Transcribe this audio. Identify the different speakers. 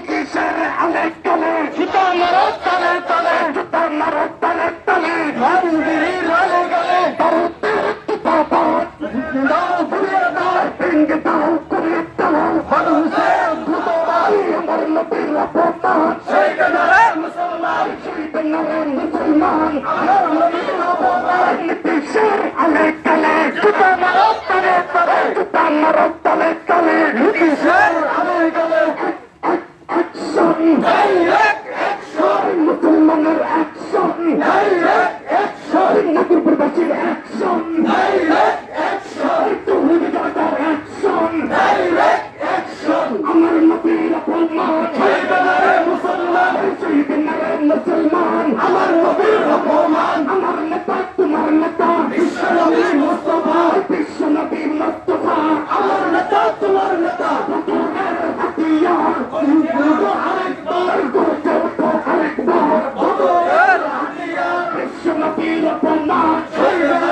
Speaker 1: কিসের আলে কালে জুতা মারো তালে তালে জুতা মারো তালে তালে গান্ধীর লালে গালে মুসলমান সেই কানারে মুসলমান আমার নবীর আলে কালে জুতা মারো তালে তালে জুতা মারো মুসলমানের অ্যাকশন নাকিপুরবাসীর অ্যাকশন আমার নবীর অপমান মুসলমান মুসলমান আমার নবীর অপমান নবীর উপন্যাস